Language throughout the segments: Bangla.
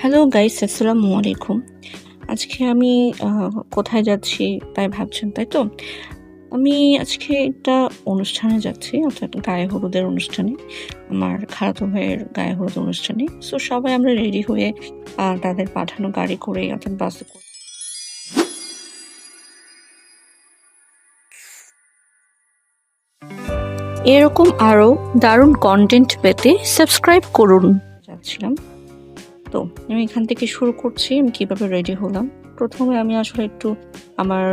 হ্যালো গাইস আসসালামু আলাইকুম। আজকে আমি কোথায় যাচ্ছি তাই ভাবছেন, তাই তো? আমি আজকে একটা অনুষ্ঠানে যাচ্ছি, অর্থাৎ গায়ে হলুদের অনুষ্ঠানে, আমার খালাতো ভাইয়ের গায়ে হলুদ অনুষ্ঠানে। সো সবাই আমরা রেডি হয়ে তাদের পাঠানো গাড়ি করে, অর্থাৎ বাসে করে। এরকম আরও দারুণ কন্টেন্ট পেতে সাবস্ক্রাইব করুন। যাচ্ছিলাম। তো। আমি এখান থেকে শুরু করছি, আমি কীভাবে রেডি হলাম। প্রথমে আমি আসলে একটু আমার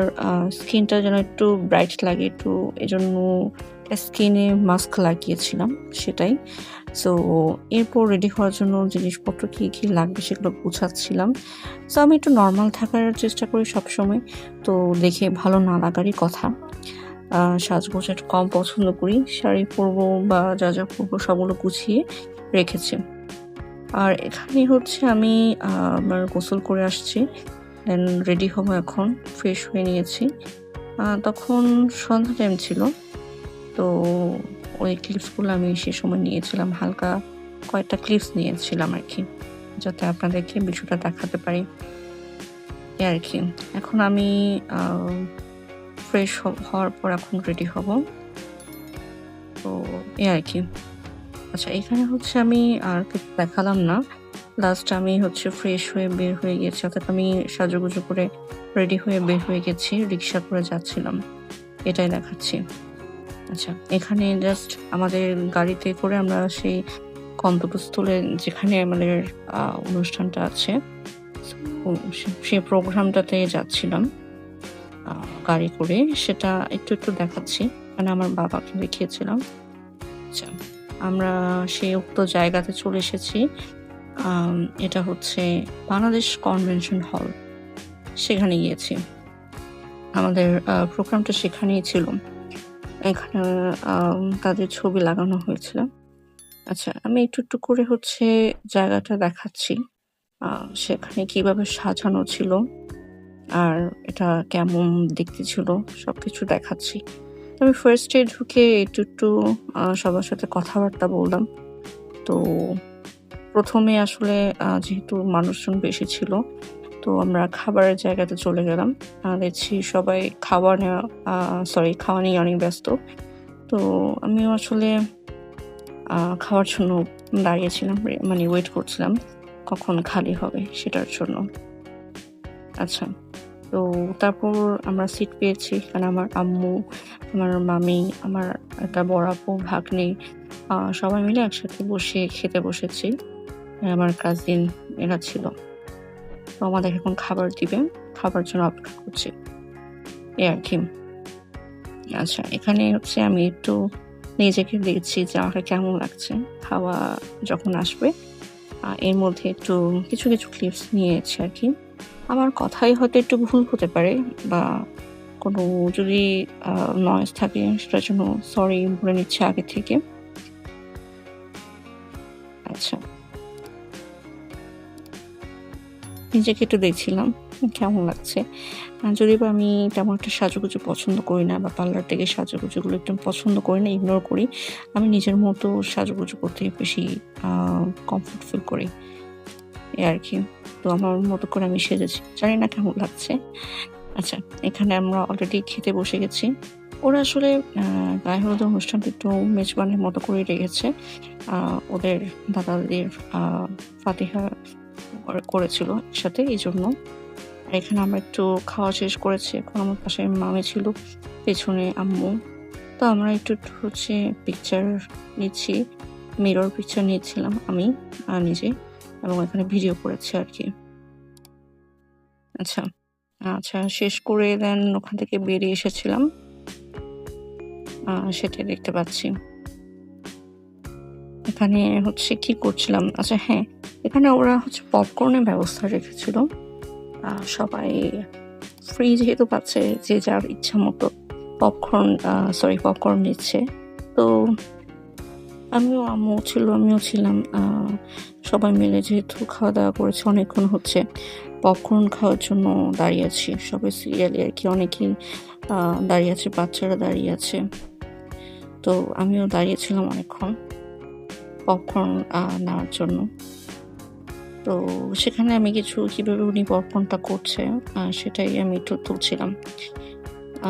স্কিনটা যেন একটু ব্রাইট লাগে, একটু এজন্য স্কিনে মাস্ক লাগিয়েছিলাম সেটাই। সো এরপর রেডি হওয়ার জন্য জিনিসপত্র কী কী লাগবে সেগুলো গুছাচ্ছিলাম। সো আমি একটু নর্মাল থাকার চেষ্টা করি সবসময়। তো দেখে ভালো না লাগারই কথা। সাজগোজ একটু কম পছন্দ করি। শাড়ি পরবো বা যা যা পরবো সবগুলো গুছিয়ে রেখেছি। আর এখানে হচ্ছে আমি আমার গোসল করে আসছি। দেন রেডি হব এখন ফ্রেশ হয়ে নিয়েছি। তখন সন্ধ্যা টাইম ছিল। তো ওই ক্লিপসগুলো আমি সে সময় নিয়েছিলাম। হালকা কয়েকটা ক্লিপস নিয়েছিলাম আর কি, যাতে আপনাদেরকে বিষয়টা দেখাতে পারি। এই আর কি, এখন আমি ফ্রেশ হওয়ার পর এখন রেডি হব। তো এ আর কি। আচ্ছা এখানে হচ্ছে আমি আর কিছু দেখালাম না। লাস্ট আমি হচ্ছে ফ্রেশ হয়ে বের হয়ে গেছি, অর্থাৎ আমি সাজুগুজু করে রেডি হয়ে বের হয়ে গেছি, রিক্সা করে যাচ্ছিলাম। এটাই দেখাচ্ছি। আচ্ছা এখানে জাস্ট আমাদের গাড়িতে করে আমরা সেই গন্তব্যস্থলে যেখানে আমাদের অনুষ্ঠানটা আছে সেই প্রোগ্রামটাতে যাচ্ছিলাম গাড়ি করে। সেটা একটু একটু দেখাচ্ছি। মানে আমার বাবাকে দেখিয়েছিলাম। আমরা সেই উক্ত জায়গাতে চলে এসেছি। এটা হচ্ছে বাংলাদেশ কনভেনশন হল। সেখানে গিয়েছি। আমাদের প্রোগ্রামটা সেখানেই ছিল। এখানে তাদের ছবি লাগানো হয়েছিল। আচ্ছা আমি একটু একটু করে হচ্ছে জায়গাটা দেখাচ্ছি। সেখানে কীভাবে সাজানো ছিল আর এটা কেমন দেখতে ছিল সব কিছু দেখাচ্ছি। আমি ফার্স্টে ঢুকে একটু একটু সবার সাথে কথাবার্তা বললাম। তো প্রথমে আসলে যেহেতু মানুষজন বেশি ছিল, তো আমরা খাবারের জায়গাতে চলে গেলাম। দেখছি সবাই খাবার নেওয়া সরি খাওয়া নিয়ে অনেক ব্যস্ত। তো আমিও আসলে খাওয়ার জন্য দাঁড়িয়েছিলাম মানে ওয়েট করছিলাম, কখন খালি হবে সেটার জন্য। আচ্ছা। তো তারপর আমরা সিট পেয়েছি এখানে আমার আম্মু, আমার মামি, আমার একটা বড় আপু, ভাগ্নে সবাই মিলে একসাথে বসে খেতে বসেছি। আমার কাজিন এরা ছিল। তো আমাদের এখন খাবার দিবে, খাবার জন্য অপেক্ষা করছি। এই আর কি। আচ্ছা এখানে হচ্ছে আমি একটু নিজেকে দেখছি যে আমাকে কেমন লাগছে খাওয়া যখন আসবে। এর মধ্যে একটু কিছু কিছু ক্লিপস নিয়েছি আর কি। আমার কথাই হয়তো একটু ভুল হতে পারে বা কোনো যদি নয়েজ থাকে, সেটার জন্য সরি বলে নিচ্ছে আগে থেকে। আচ্ছা। নিজেকে একটু দেখছিলাম, কেমন লাগছে? যদি বা আমি তেমন একটা সাজুগুজু পছন্দ করি না বা পার্লার থেকে সাজুগুজুগুলো একদম পছন্দ করি না ইগনোর করি, আমি নিজের মতো সাজুগুজু করতে বেশি কমফোর্ট ফিল করি। এই আর কি। আমার মতো করে আমি সেজেছি। জানি না কেমন লাগছে। আচ্ছা এখানে আমরা অলরেডি খেতে বসে গেছি। ওরা আসলে গায়ে হলুদ অনুষ্ঠানটা একটু মেজবানের মতো করে রেখেছে। ওদের দাদাদের ফাতিহা করেছিল সাথে এই জন্য। এখানে আমরা একটু খাওয়া শেষ করেছি। এখন আমার পাশে মামি ছিল, পেছনে আম্মু। তো আমরা একটু একটু হচ্ছে পিকচার নিচ্ছি। মিরর পিকচার নিয়েছিলাম আমি নিজে। এবং এখানে ভিডিও করেছি আর কি। আচ্ছা আচ্ছা শেষ করে দেন ওখান থেকে বেরিয়ে এসেছিলাম। সেটাই দেখতে পাচ্ছি। এখানে হচ্ছে কি করছিলাম? আচ্ছা হ্যাঁ এখানে ওরা হচ্ছে পপকর্নের ব্যবস্থা রেখেছিল। সবাই ফ্রি যেহেতু পাচ্ছে, যে যার ইচ্ছা মতো পপকর্ন সরি পপকর্ন নিচ্ছে। তো আমিও, আম্মু ছিল, আমিও ছিলাম সবাই মিলে যেহেতু খাওয়া দাওয়া করেছে, অনেকক্ষণ হচ্ছে পপকর্ন খাওয়ার জন্য দাঁড়িয়ে আছি। সবাই সিরিয়ালি আর কি অনেকেই দাঁড়িয়ে আছে, বাচ্চারা দাঁড়িয়ে আছে। তো আমিও দাঁড়িয়েছিলাম অনেকক্ষণ পপকর্ন নেওয়ার জন্য। তো সেখানে আমি কিছু কীভাবে উনি পারফর্মটা করছে সেটাই আমি একটু তুলছিলাম।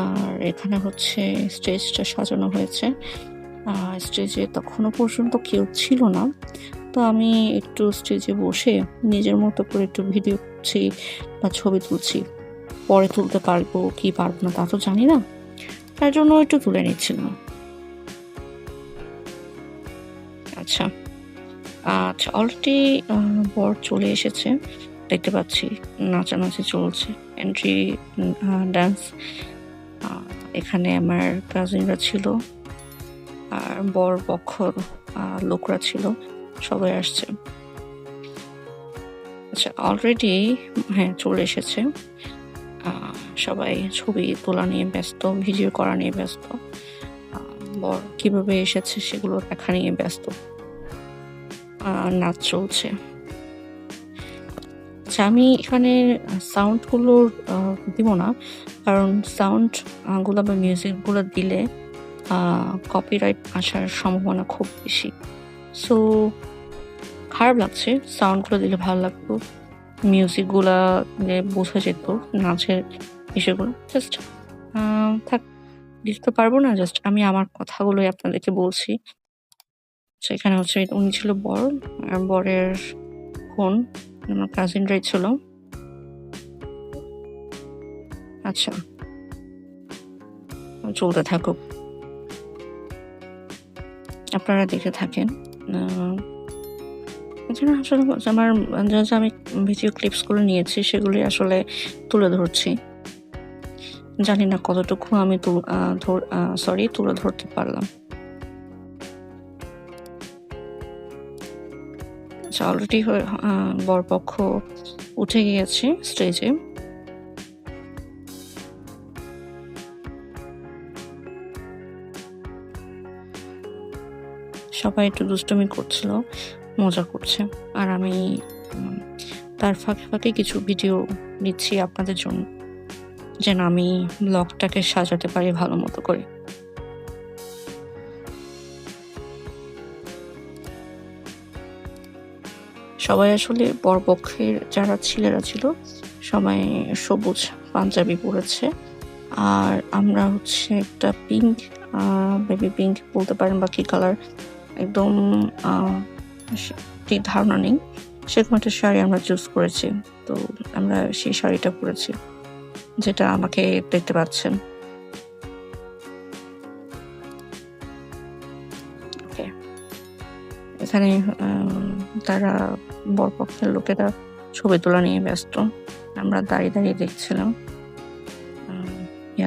আর এখানে হচ্ছে স্টেজটা সাজানো হয়েছে। স্টেজে তখনও পর্যন্ত কেউ ছিল না। তো আমি একটু স্টেজে বসে নিজের মতো করে একটু ভিডিও করছি বা ছবি তুলছি। পরে তুলতে পারব কি পারব না তা তো জানি না। তার জন্য একটু তুলে নিচ্ছিলাম। আচ্ছা আচ্ছা অলরেডি বর চলে এসেছে। দেখতে পাচ্ছি, নাচানাচি চলছে। এন্ট্রি ডান্স এখানে আমার কাজিনরা ছিল। বর পক্ষর আহ, লোকরা ছিল। সবাই আসছে। আচ্ছা অলরেডি হ্যাঁ চলে এসেছে। সবাই ছবি তোলা নিয়ে ব্যস্ত ভিডিও করা নিয়ে ব্যস্ত। বর কীভাবে এসেছে সেগুলো দেখা নিয়ে ব্যস্ত। নাচ চলছে। আচ্ছা আমি এখানে সাউন্ডগুলো দিব না। কারণ সাউন্ডগুলো বা মিউজিকগুলো দিলে কপিরাইট আসার সম্ভাবনা খুব বেশি। সো খারাপ লাগছে সাউন্ডগুলো দিলে ভালো লাগতো মিউজিকগুলা দিলে বোঝা যেত, নাচের বিষয়গুলো। জাস্ট থাক, দিতে পারব না জাস্ট আমি আমার কথাগুলোই আপনাদেরকে বলছি। সেখানে হচ্ছে, উনি ছিল বর আর বরের বোন, আমার কাজিনরাই ছিল। আচ্ছা চলতে থাকুক। আপনারা দেখে থাকেন। এছাড়া আসলে আমার যা যা আমি ভিডিও ক্লিপসগুলো নিয়েছি, সেগুলি আসলে তুলে ধরছি। জানি না কতটুকু আমি সরি তুলে ধরতে পারলাম। আচ্ছা অলরেডি বরপক্ষ উঠে গিয়েছে স্টেজে সবাই একটু দুষ্টুমি করছিল, মজা করছে। আর আমি তার ফাঁকে ফাঁকে কিছু ভিডিও নিচ্ছি আপনাদের জন্য, যেন আমি ব্লগটাকে সাজাতে পারি ভালো মতো করে। সবাই আসলে বরপক্ষের যারা ছেলেরা ছিল, সবাই সবুজ পাঞ্জাবি পরেছে। আর আমরা হচ্ছে একটা পিঙ্ক বেবি পিঙ্ক বলতে পারেন বা কি কালার একদম ঠিক ধারণা নেই সেরকম একটা শাড়ি আমরা চুজ করেছি। তো আমরা সেই শাড়িটা পরেছি, যেটা আমাকে দেখতে পাচ্ছেন। এখানে তারা বরপক্ষের লোকেরা ছবি তোলা নিয়ে ব্যস্ত। আমরা দাঁড়িয়ে দাঁড়িয়ে দেখছিলাম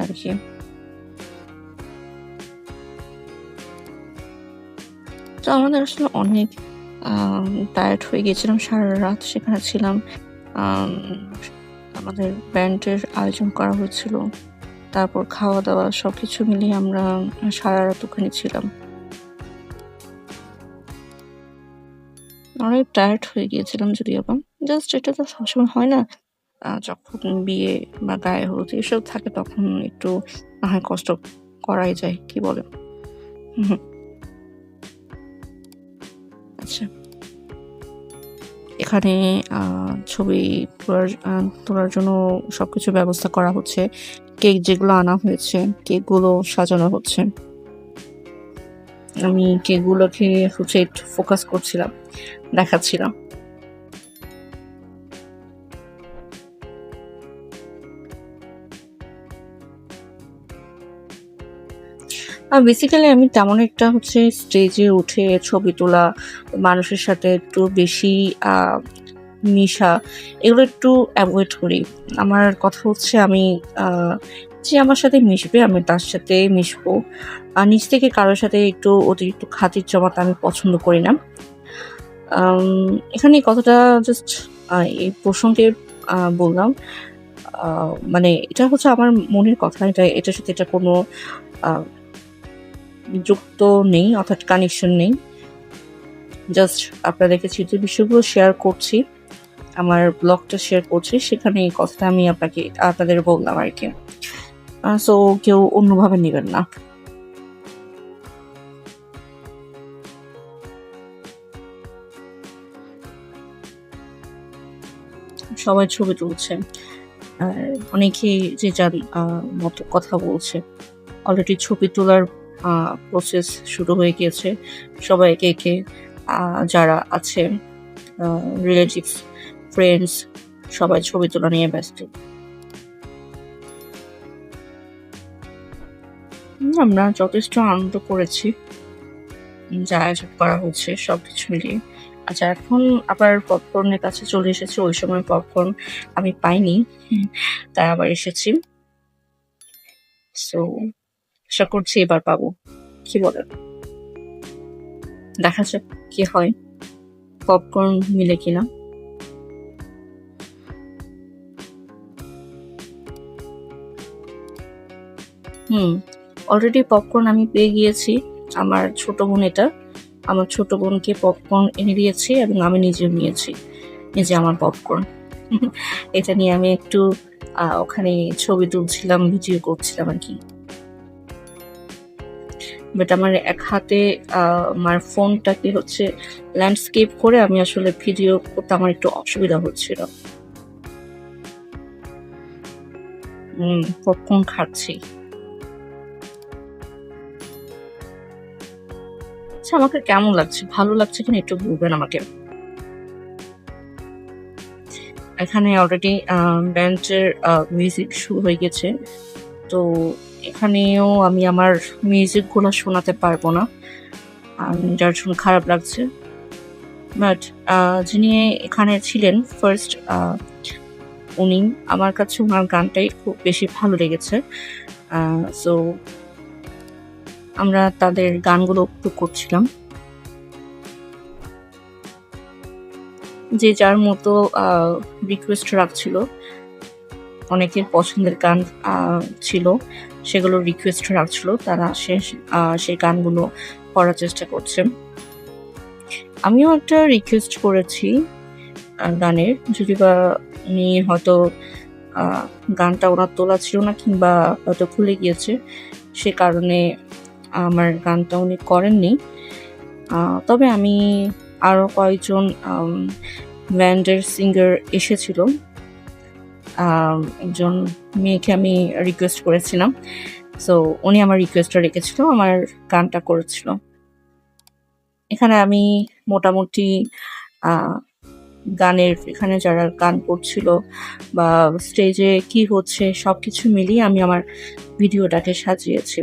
আর কি তো আমাদের আসলে অনেক টায়ার্ড হয়ে গেছিলাম সারা রাত সেখানে ছিলাম। আমাদের ব্যান্ডের আয়োজন করা হয়েছিল। তারপর খাওয়া দাওয়া সব কিছু মিলিয়ে আমরা সারা রাত ওখানে ছিলাম। অনেক টায়ার্ড হয়ে গিয়েছিলাম যদিও বা। জাস্ট এটা তো সবসময় হয় না যখন বিয়ে বা গায়ে হলুদ এসব থাকে তখন একটু না হয় কষ্ট করাই যায়, কি বলে হুম। আচ্ছা এখানে ছবি তোলার জন্য সবকিছু ব্যবস্থা করা হচ্ছে। কেক যেগুলো আনা হয়েছে, কেকগুলো সাজানো হচ্ছে। আমি কেকগুলোকে হচ্ছে একটু ফোকাস করছিলাম, দেখাচ্ছিলাম। বেসিক্যালি আমি তেমন একটা হচ্ছে স্টেজে উঠে ছবি তোলা, মানুষের সাথে একটু বেশি মিশা, এগুলো একটু অ্যাভয়েড করি। আমার কথা হচ্ছে আমি যে আমার সাথে মিশবে আমি তার সাথে মিশবো। আর নিজ থেকে কারোর সাথে একটু অতিরিক্ত খাতির জমাতে আমি পছন্দ করি না। এখানে কথাটা জাস্ট এই প্রসঙ্গে বললাম। মানে এটা হচ্ছে আমার মনের কথা। এটা, এটার সাথে এটা কোনো যুক্ত নেই, অর্থাৎ কানেকশন নেই। জাস্ট আপনাদেরকে চিত্র বিষয়গুলো শেয়ার করছি। আমার ব্লগটা শেয়ার করছি। সেখানে এই কথাটা আমি আপনাকে, আপনাদের বললাম আর কি। সো কেউ অন্যভাবে নেবেন না। সবাই ছবি তুলছে। আর অনেকেই যে যার মতো কথা বলছে। অলরেডি ছবি তোলার প্রসেস শুরু হয়ে গিয়েছে। সবাই একে একে যারা আছে রিলেটিভস ফ্রেন্ডস সবাই ছবি তোলা নিয়ে ব্যস্ত। আমরা যথেষ্ট আনন্দ করেছি। যা আয়োজন করা হচ্ছে সবকিছু মিলিয়ে। আচ্ছা এখন আবার পপকর্নের কাছে চলে এসেছি, ওই সময় পপকর্ন আমি পাইনি। তাই আবার এসেছি। সো আশা করছি এবার পাবো। কি বলেন দেখা যাক কি হয়। পপকর্ন মিলে কিনা। হুম অলরেডি পপকর্ন আমি পেয়ে গিয়েছি। আমার ছোট বোন এটা। আমার ছোট বোনকে পপকর্ন এনে দিয়েছি এবং আমি নিজেও নিয়েছি। নিজে আমার পপকর্ন এটা নিয়ে আমি একটু ওখানে ছবি তুলছিলাম, ভিডিও করছিলাম আর কি। বাট আমার এক হাতে আমার ফোনটাকে হচ্ছে ল্যান্ডস্কেপ করে আমি আসলে ভিডিও করতে আমার একটু অসুবিধা হচ্ছিল। পপকর্ন খাচ্ছি। আচ্ছা আমাকে কেমন লাগছে? ভালো লাগছে কিনা একটু বলবেন আমাকে। এখানে অলরেডি ব্যান্ডের মিউজিক শুরু হয়ে গেছে। তো এখানেও আমি আমার মিউজিকগুলো শোনাতে পারব না। যার জন্য খারাপ লাগছে। বাট যিনি এখানে ছিলেন ফার্স্ট উনি আমার কাছে ওনার গানটাই খুব বেশি ভালো লেগেছে। সো আমরা তাদের গানগুলো একটু করছিলাম। যে যার মতো রিকোয়েস্ট রাখছিল, অনেকের পছন্দের গান ছিল। সেগুলো রিকোয়েস্ট রাখছিল তারা সে সেই গানগুলো করার চেষ্টা করছে। আমিও একটা রিকোয়েস্ট করেছি গানের। যদি বা উনি হয়তো গানটা ওনার তোলা ছিল না কিংবা হয়তো ভুলে গিয়েছে সে কারণে আমার গানটা উনি করেননি। তবে আমি আরও কয়েকজন ব্যান্ডের সিঙ্গার এসেছিল। আহ, একজন মেয়েকে আমি রিকোয়েস্ট করেছিলাম। সো উনি আমার রিকোয়েস্টটা রেখেছিল, আমার গানটা করেছিল। এখানে আমি মোটামুটি গানের এখানে যারা গান করছিল বা স্টেজে কি হচ্ছে সব কিছু মিলিয়ে আমি আমার ভিডিওটাকে সাজিয়েছি।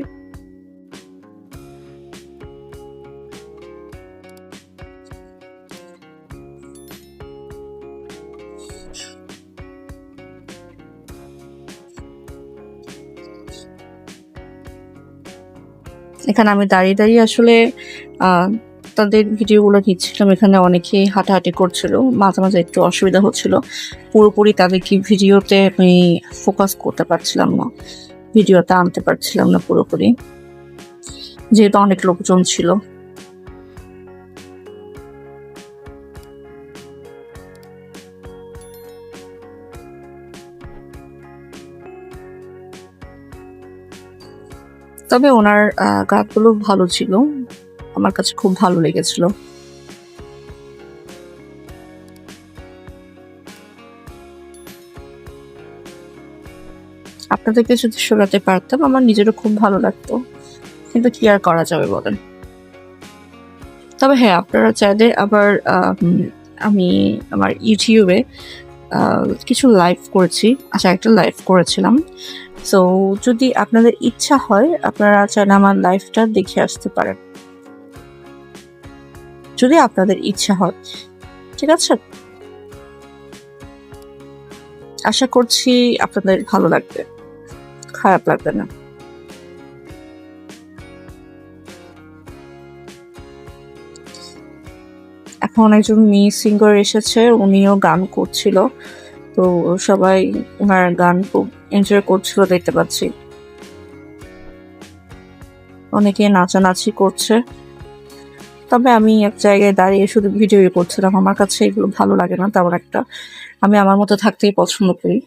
এখানে আমি দাঁড়িয়ে দাঁড়িয়ে আসলে তাদের ভিডিওগুলো নিচ্ছিলাম। এখানে অনেকেই হাঁটাহাঁটি করছিল, মাঝে মাঝে একটু অসুবিধা হচ্ছিল। পুরোপুরি তাদেরকে ভিডিওতে আমি ফোকাস করতে পারছিলাম না, ভিডিওতে আনতে পারছিলাম না পুরোপুরি। যেহেতু অনেক লোকজন ছিল। তবে ওনার গানগুলো ভালো ছিল। আমার কাছে খুব ভালো লেগেছিল। আপনাদেরকে যদি শোনাতে পারতাম, আমার নিজেরও খুব ভালো লাগতো। কিন্তু কি আর করা যাবে বলেন? তবে হ্যাঁ আপনারা চাইলে আবার আমি আমার ইউটিউবে কিছু লাইভ করেছি। আচ্ছা একটা লাইভ করেছিলাম। সো যদি আপনাদের ইচ্ছা হয়, আপনারা চাইলে আমার লাইফটা দেখে আসতে পারেন। যদি আপনাদের ইচ্ছা হয়, ঠিক আছে? আশা করছি আপনাদের ভালো লাগবে। খারাপ লাগবে না। এখন একজন মেয়ে সিঙ্গার এসেছে, উনিও গান করছিল। তো সবাই ওনার গান খুব এনজয় করছিল, দেখতে পাচ্ছি। অনেকে নাচানাচি করছে। তবে আমি এক জায়গায় দাঁড়িয়ে শুধু ভিডিও করছিলাম আমার কাছে এগুলো ভালো লাগে না, তেমন একটা। আমি আমার মতো থাকতেই পছন্দ করি।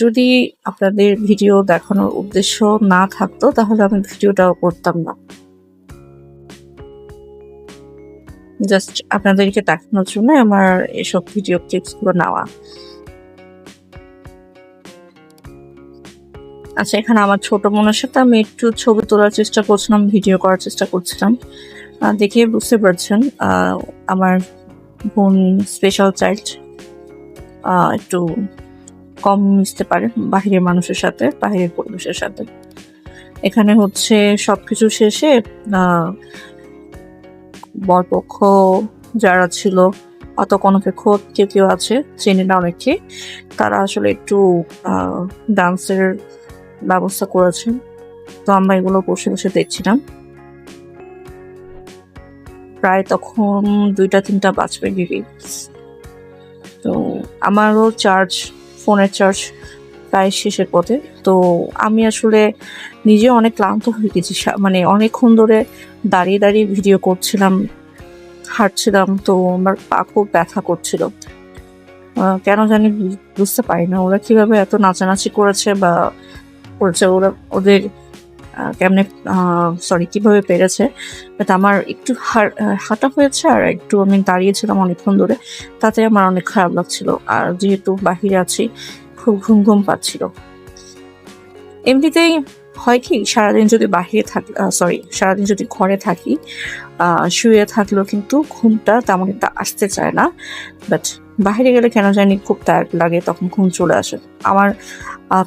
যদি আপনাদের ভিডিও দেখানোর উদ্দেশ্য না থাকতো, তাহলে আমি ভিডিওটাও করতাম না। জাস্ট আপনাদেরকে দেখানোর জন্য আমার এসব ভিডিও ক্লিপসগুলো নেওয়া। আচ্ছা এখানে আমার ছোট বোনের সাথে আমি একটু ছবি তোলার চেষ্টা করছিলাম, ভিডিও করার চেষ্টা করছিলাম। দেখে বুঝতে পারছেন আমার বোন স্পেশাল চাইল্ড একটু কম মিশতে পারে বাহিরের মানুষের সাথে, বাহিরের পরিবেশের সাথে। এখানে হচ্ছে সব কিছু শেষে বরপক্ষ যারা ছিল, অত কোনো খোদ কেউ কেউ আছে, চেনে না অনেকে তারা আসলে একটু ডান্সের ব্যবস্থা করেছেন। তো আমরা এগুলো বসে বসে দেখছিলাম। প্রায় তখন দুইটা, তিনটা বাজবে দিবি তো আমারও চার্জ ফোনের চার্জ প্রায় শেষের পথে। তো আমি আসলে নিজে অনেক ক্লান্ত হয়ে গেছি। মানে অনেকক্ষণ ধরে দাঁড়িয়ে দাঁড়িয়ে ভিডিও করছিলাম, হাঁটছিলাম, তো আমার পা খুব ব্যথা করছিল। কেন জানি বুঝতে পারি না। ওরা কীভাবে এত নাচানাচি করেছে বা করেছে ওরা, ওদের কেমনে সরি কীভাবে পেরেছে? বাট আমার একটু হাঁটা হয়েছে আর একটু আমি দাঁড়িয়েছিলাম অনেকক্ষণ ধরে, তাতে আমার অনেক খারাপ লাগছিল। আর যেহেতু বাহিরে আছি, খুব ঘুম ঘুম পাচ্ছিল। এমনিতেই হয় কি, সারাদিন যদি বাহিরে থাক সরি সারাদিন যদি ঘরে থাকি শুয়ে থাকলেও কিন্তু ঘুমটা তেমন একটা আসতে চায় না। বাট বাইরে গেলে কেন জানি খুব টায়ার্ড লাগে, তখন ঘুম চলে আসে। আমার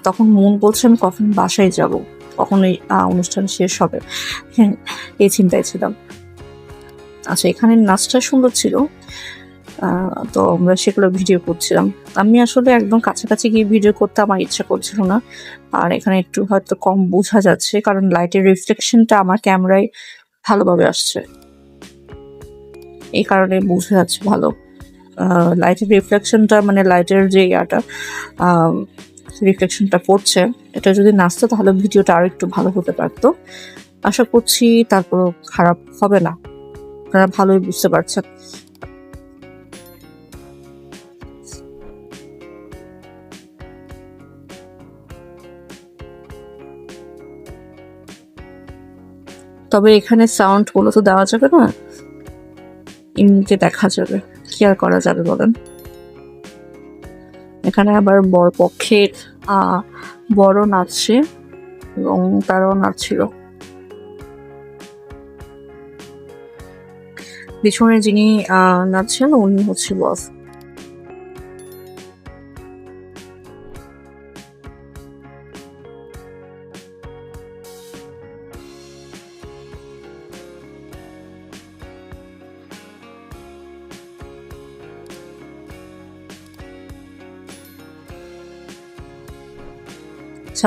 তখন মন বলছে আমি কখন বাসায় যাব, কখন এই অনুষ্ঠান শেষ হবে। হ্যাঁ এই চিন্তায় ছিলাম। আচ্ছা এখানে নাচটা সুন্দর ছিল তো আমরা সেগুলো ভিডিও করছিলাম। আমি আসলে একদম কাছাকাছি গিয়ে ভিডিও করতে আমার ইচ্ছা করছিল না, আর এখানে একটু হয়তো কম বোঝা যাচ্ছে, কারণ লাইটের রিফ্লেকশনটা আমার ক্যামেরায় ভালোভাবে আসছে। এই কারণে বোঝা যাচ্ছে ভালো। লাইটের রিফ্লেকশনটা মানে লাইটের যে ইয়াটা রিফ্লেকশনটা পড়ছে, এটা যদি নাচতো তাহলে ভিডিওটা আরও একটু ভালো হতে পারতো। আশা করছি তারপর খারাপ হবে না। আপনারা ভালোই বুঝতে পারছেন। তবে এখানে সাউন্ডগুলো তো দেওয়া যাবে না? এমনিতে দেখা যাবে। কি আর করা যাবে বলেন? এখানে আবার বর পক্ষের বড় নাচছে এবং তারাও নাচছিল পিছনে যিনি নাচছেন উনি হচ্ছে বস।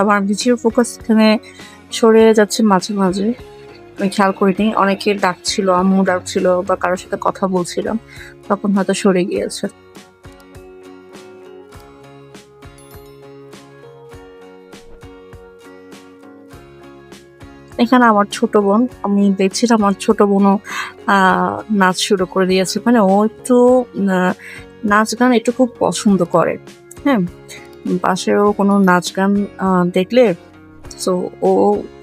আমার ভিডিও ফোকাস এখানে সরে যাচ্ছে মাঝে মাঝে। আমি খেয়াল করিনি, অনেকে ডাকছিল, আম্মু ডাকছিল বা কারোর সাথে কথা বলছিলাম, তখন হয়তো সরে গিয়েছে। এখানে আমার ছোট বোন, আমি দেখছিলাম আমার ছোট বোনও নাচ শুরু করে দিয়েছে। মানে ও একটু নাচ গান একটু খুব পছন্দ করে হ্যাঁ? পাশেও কোনো নাচ গান দেখলে তো ও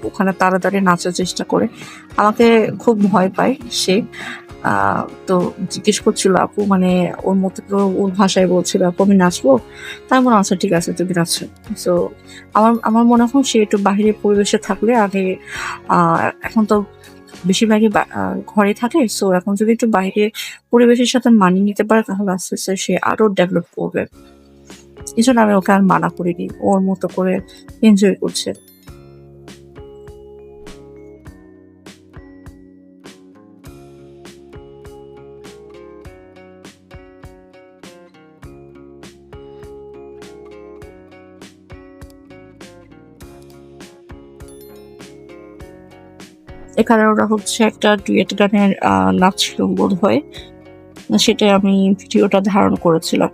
ওখানে তাড়াতাড়ি নাচার চেষ্টা করে। আমাকে খুব ভয় পায় সে। তো জিজ্ঞেস করছিল, আপু মানে ওর মতো তো ওর ভাষায় বলছিল, আপু, আমি নাচবো? তাই মনে আচ্ছা ঠিক আছে, তুমি নাচো। তো আমার আমার মনে হয় সে একটু বাহিরের পরিবেশে থাকলে আগে এখন তো বেশিরভাগই ঘরে থাকে। সো এখন যদি একটু বাইরে পরিবেশের সাথে মানিয়ে নিতে পারে, তাহলে আস্তে আস্তে সে আরও ডেভেলপ করবে। এই জন্য আমি ওকে আর মানা করিনি। ওর মতো করে এনজয় করছে। এখানে ওরা হচ্ছে একটা ডুয়েট গানের আহ, নাচছিল বোধ হয়। সেটাই আমি ভিডিওটা ধারণ করেছিলাম।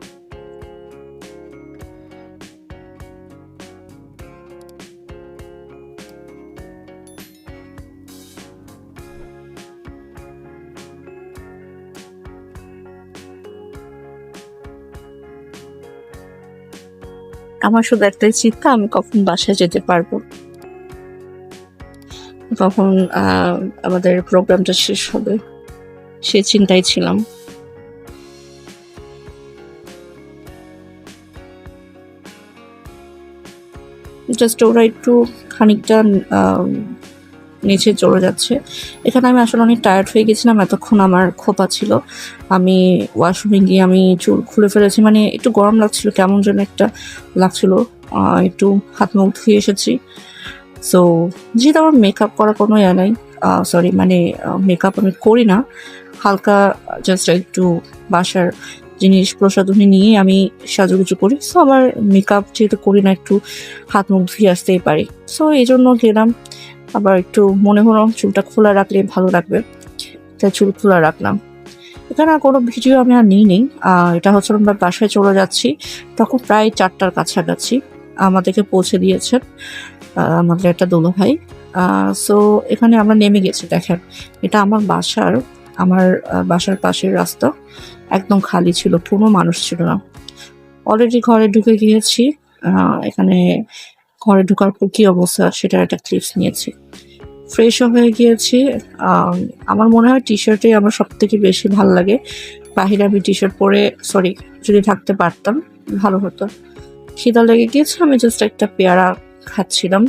আমার শুধু একটাই চিন্তা, আমি কখন বাসায় যেতে পারব? কখন আমাদের প্রোগ্রামটা শেষ হবে। সে চিন্তায় ছিলাম। জাস্ট ওরা একটু খানিকটা নিচে চলে যাচ্ছে। এখানে আমি আসলে অনেক টায়ার্ড হয়ে গেছিলাম, এতক্ষণ আমার খোপা ছিল। আমি ওয়াশরুমে গিয়ে আমি চুল খুলে ফেলেছি। মানে একটু গরম লাগছিল, কেমন যেন একটা লাগছিল। একটু হাত মুখ ধুয়ে এসেছি। সো যেহেতু আমার মেকআপ করার কোনো ইয়ে নাই সরি মানে মেকআপ আমি করি না। হালকা জাস্ট একটু বাসার জিনিস প্রসাধনী নিয়ে আমি সাজুগুজু করি। সো আমার মেকআপ যেহেতু করি না, একটু হাত মুখ ধুয়ে আসতেই পারি। সো এই জন্য গেলাম আবার একটু মনে হলো চুলটা খোলা রাখলে ভালো লাগবে। তাই চুল খোলা রাখলাম। এখানে আর কোনো ভিডিও আমি আর নিই নি এটা হচ্ছে আমরা বাসায় চলে যাচ্ছি। তখন প্রায় চারটার কাছাকাছি আমাদেরকে পৌঁছে দিয়েছেন আমাদের একটা দোলো ভাই। সো এখানে আমরা নেমে গেছি, দেখেন। এটা আমার বাসার আমার বাসার পাশের রাস্তা। একদম খালি ছিল, কোনো মানুষ ছিল না। অলরেডি ঘরে ঢুকে গিয়েছি। এখানে ঘরে ঢোকার পর কি অবস্থা সেটার একটা ক্লিপস নিয়েছি। ফ্রেশও হয়ে গিয়েছি। আমার মনে হয় টি শার্টে আমার সব থেকে বেশি ভালো লাগে। বাহিরে আমি টি শার্ট পরে সরি যদি থাকতে পারতাম, ভালো হতো। খিদা লেগে গিয়েছে, আমি জাস্ট একটা পেয়ারা খাচ্ছিলাম।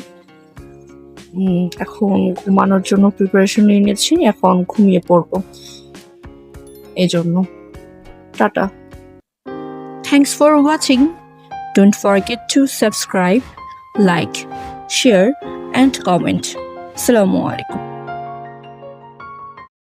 এখন ঘুমানোর জন্য প্রিপারেশন নিয়ে নিয়েছি এখন ঘুমিয়ে পড়ব। এই জন্য tata. Thanks for watching don't forget to subscribe like share and comment আসসালামু আলাইকুম